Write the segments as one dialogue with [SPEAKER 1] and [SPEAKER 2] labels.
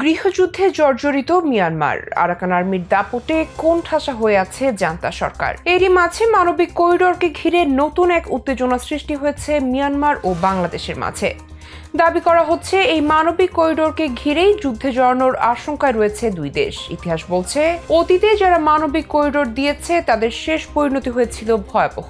[SPEAKER 1] গৃহযুদ্ধে জর্জরিত Myanmar. Arakan আর্মির দাপটে কোন ঠাসা হয়ে আছে জান্তা সরকার? এরই মাঝে মানবিক করিডোরকে ঘিরে নতুন এক উত্তেজনা সৃষ্টি হয়েছে মিয়ানমার ও বাংলাদেশের মাঝে। দাবি করা হচ্ছে, এই মানবিক করিডোরকে ঘিরেই যুদ্ধে জড়ানোর আশঙ্কায় রয়েছে দুই দেশ। ইতিহাস বলছে, অতীতে যারা মানবিক করিডোর দিয়েছে, তাদের শেষ পরিণতি হয়েছিল ভয়াবহ।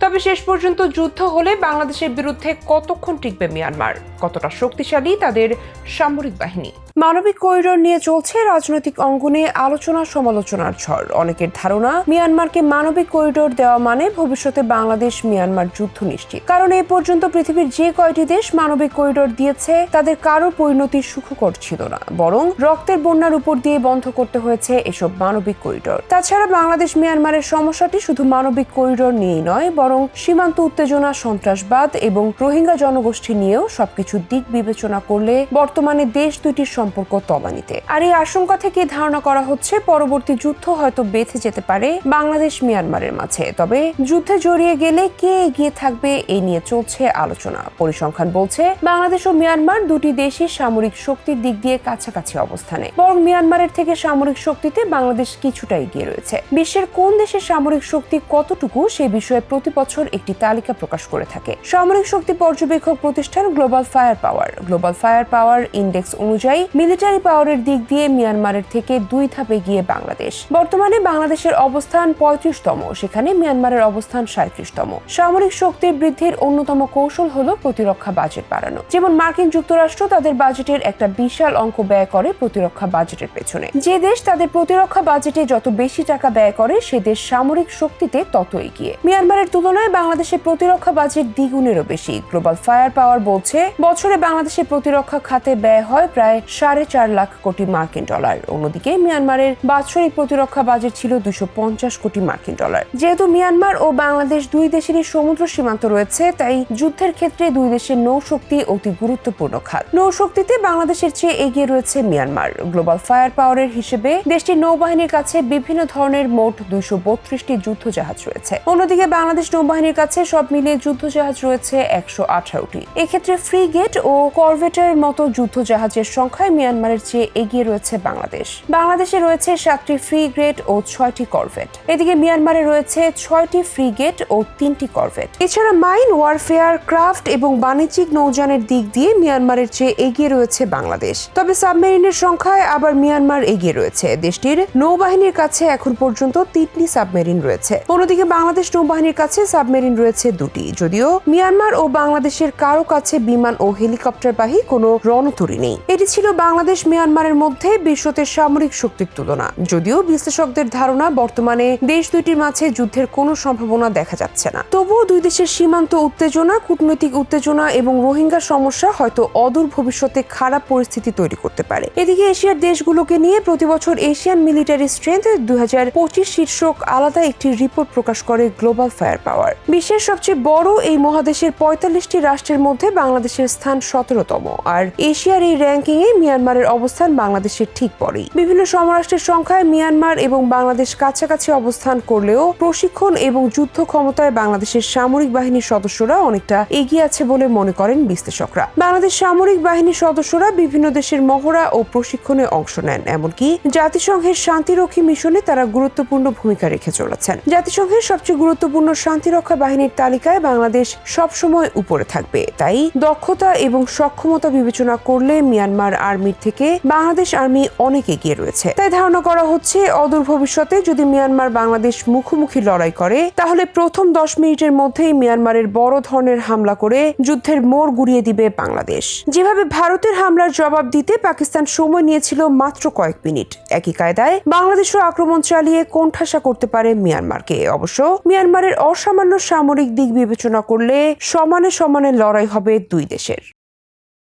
[SPEAKER 1] তবে শেষ পর্যন্ত যুদ্ধ হলে বাংলাদেশের বিরুদ্ধে কতক্ষণ টিকবে মিয়ানমার? কতটা শক্তিশালী তাদের সামরিক বাহিনী? মানবিক করিডোর নিয়ে চলছে রাজনৈতিক অঙ্গনে আলোচনা সমালোচনার ঝড়। অনেকের ধারণা, মিয়ানমারকে মানবিক করিডোর দেওয়া মানে ভবিষ্যতে বাংলাদেশ মিয়ানমার যুদ্ধ নিশ্চিত। কারণ এ পর্যন্ত পৃথিবীর যে কয়টি দেশ মানবিক করিডোর দিয়েছে, তাদের কারও পরিণতি সুখকর ছিল না। বরং রক্তের বন্যার উপর দিয়ে বন্ধ করতে হয়েছে এসব মানবিক করিডোর। তাছাড়া বাংলাদেশ মিয়ানমারের সমস্যাটি শুধু মানবিক করিডোর নিয়েই নয়, বরং সীমান্ত উত্তেজনা, সন্ত্রাসবাদ এবং রোহিঙ্গা জনগোষ্ঠী নিয়েও সবকিছু দিক বিবেচনা করলে বর্তমানে দেশ দুইটির সম্পর্ক তলানিতে আর এই আশঙ্কা থেকে ধারণা করা হচ্ছে পরবর্তী যুদ্ধ হয়তো বেঁধে যেতে পারে বাংলাদেশ মিয়ানমারের মাঝে। তবে যুদ্ধে জড়িয়ে গেলে কে এগিয়ে থাকবে এই নিয়ে চলছে আলোচনা। পরিসংখ্যান বলছে, বাংলাদেশ ও মিয়ানমার দুটি দেশই সামরিক শক্তির দিক দিয়ে কাছাকাছি অবস্থানে। বরং মিয়ানমারের থেকে সামরিক শক্তিতে বাংলাদেশ কিছুটা এগিয়ে রয়েছে। বিশ্বের কোন দেশের সামরিক শক্তি কতটুকু সে বিষয়ে প্রতি বছর একটি তালিকা প্রকাশ করে থাকে। সামরিক শক্তি পর্যবেক্ষক প্রতিষ্ঠান Global Fire Power. Global Fire Power Index অনুযায়ী মিলিটারি পাওয়ারের দিক দিয়ে মিয়ানমারের থেকে দুই ধাপে গিয়ে বাংলাদেশ। বর্তমানে বাংলাদেশের অবস্থান পঁয়ত্রিশতম, সেখানে মিয়ানমারের অবস্থান সাঁত্রিশতম। সামরিক শক্তির বৃদ্ধির অন্যতম কৌশল হল প্রতিরক্ষা বাজেট বাড়ানো। যেমন মার্কিন যুক্তরাষ্ট্র তাদের বাজেটের একটা বিশাল অঙ্ক ব্যয় করে প্রতিরক্ষা বাজেটের পেছনে। যে দেশ তাদের প্রতিরক্ষা বাজেটে যত বেশি টাকা ব্যয় করে, সে দেশ সামরিক শক্তিতে তত এগিয়ে। মিয়ানমারের তুলনায় বাংলাদেশের প্রতিরক্ষা বাজেট দ্বিগুণেরও বেশি। গ্লোবাল ফায়ার পাওয়ার বলছে, বছরে বাংলাদেশের প্রতিরক্ষা খাতে ব্যয় হয় প্রায় সাড়ে চার লাখ কোটি মার্কিন ডলার। অন্যদিকে মিয়ানমারের বাৎসরিক প্রতিরক্ষা বাজেট ছিল দুশো পঞ্চাশ কোটি মার্কিন ডলার। যেহেতু মিয়ানমার ও বাংলাদেশ দুই দেশেরই সমুদ্র সীমান্ত রয়েছে, তাই যুদ্ধের ক্ষেত্রে দুই দেশের নৌশক্তি অতি গুরুত্বপূর্ণ খাত। নৌশক্তিতে বাংলাদেশের চেয়ে এগিয়ে রয়েছে মিয়ানমার। গ্লোবাল ফায়ার পাওয়ারের হিসেবে দেশটির নৌবাহিনীর কাছে বিভিন্ন ধরনের মোট দুইশো বত্রিশটি যুদ্ধ জাহাজ রয়েছে। অন্যদিকে বাংলাদেশ নৌবাহিনীর কাছে সব মিলিয়ে যুদ্ধ জাহাজ রয়েছে একশো আঠারোটি। এক্ষেত্রে ফ্রিগেট ও করভেটের মতো যুদ্ধ জাহাজের সংখ্যায় মিয়ানমারের চেয়ে এগিয়ে রয়েছে বাংলাদেশ। বাংলাদেশে রয়েছে সাতটি ফ্রিগেট ও ছয়টি করভেট। এদিকে মিয়ানমারে রয়েছে ছয়টি ফ্রিগেট ও তিনটি করভেট। এছাড়া মাইন ওয়ারফেয়ার, ক্রাফট এবং বাণিজ্যিক নৌযানের দিক দিয়ে মিয়ানমারের চেয়ে এগিয়ে রয়েছে বাংলাদেশ। তবে সাবমেরিনের সংখ্যায় আবার মিয়ানমার এগিয়ে রয়েছে। দেশটির নৌবাহিনীর কাছে এখন পর্যন্ত তিনটি সাবমেরিন রয়েছে। অন্যদিকে বাংলাদেশ নৌবাহিনীর কাছে সাবমেরিন রয়েছে দুটি। যদিও মিয়ানমার ও বাংলাদেশের কারও কাছে বিমান ও হেলিকপ্টার হেলিকপ্টারবাহী কোনো রণতরী নেই। এটি ছিল বাংলাদেশ মিয়ানমারের মধ্যে বিশ্বতে সামরিক শক্তির তুলনা। যদিও বিশ্লেষকদের ধারণা, বর্তমানে দেশ দুইটির মাঝে যুদ্ধের কোনো সম্ভাবনা দেখা যাচ্ছে না। তবুও দুই দেশের সীমান্ত উত্তেজনা, কূটনৈতিক উত্তেজনা এবং রোহিঙ্গা সমস্যা হয়তো অদূর ভবিষ্যতে খারাপ পরিস্থিতি তৈরি করতে পারে। এদিকে এশিয়ার দেশগুলোকে নিয়ে প্রতি বছর এশিয়ান মিলিটারি স্ট্রেংথ দুই হাজার পঁচিশ শীর্ষক আলাদা একটি রিপোর্ট প্রকাশ করে গ্লোবাল ফায়ার পাওয়ার। বিশ্বের সবচেয়ে বড় এই মহাদেশের পঁয়তাল্লিশটি রাষ্ট্রের মধ্যে বাংলাদেশের স্থান সতেরোতম। আর এশিয়ার এই র্যাঙ্কিং এ মিয়ানমারের অবস্থান বাংলাদেশের ঠিক পরেই। বিভিন্ন সমরাষ্ট্রের সংখ্যায় মিয়ানমার এবং বাংলাদেশ কাছাকাছি অবস্থান করলেও প্রশিক্ষণ এবং যুদ্ধ ক্ষমতায় বাংলাদেশের সামরিক বাহিনীর সদস্যরা অনেকটা এগিয়ে আছে বলে মনে করেন বিশ্লেষকরা। বাংলাদেশ সামরিক বাহিনীর সদস্যরা বিভিন্ন দেশের মহড়া ও প্রশিক্ষণে অংশ নেন, এমনকি জাতিসংঘের শান্তিরক্ষী মিশনে তারা গুরুত্বপূর্ণ ভূমিকা রেখে চলেছেন। জাতিসংঘের সবচেয়ে গুরুত্বপূর্ণ শান্তিরক্ষা বাহিনীর তালিকায় বাংলাদেশ সবসময় উপরে থাকবে। তাই দক্ষতা এবং সক্ষমতা বিবেচনা করলে মিয়ানমার আর্মির থেকে বাংলাদেশ আর্মি অনেক এগিয়ে রয়েছে। তাই ধারণা করা হচ্ছে, অদূর ভবিষ্যতে যদি মিয়ানমার বাংলাদেশ মুখোমুখি লড়াই করে, তাহলে প্রথম দশ মিনিটের মধ্যেই মিয়ানমারের বড় ধরনের হামলা করে যুদ্ধের মোড় গুড়িয়ে দিবে বাংলাদেশ। যেভাবে ভারতের হামলার জবাব দিতে পাকিস্তান সময় নিয়েছিল মাত্র কয়েক মিনিট, একই কায়দায় বাংলাদেশও আক্রমণ চালিয়ে কোণঠাসা করতে পারে মিয়ানমারকে। অবশ্য মিয়ানমারের অসামান্য সামরিক দিক বিবেচনা করলে সমানে সমানে লড়াই হবে দুই দেশের।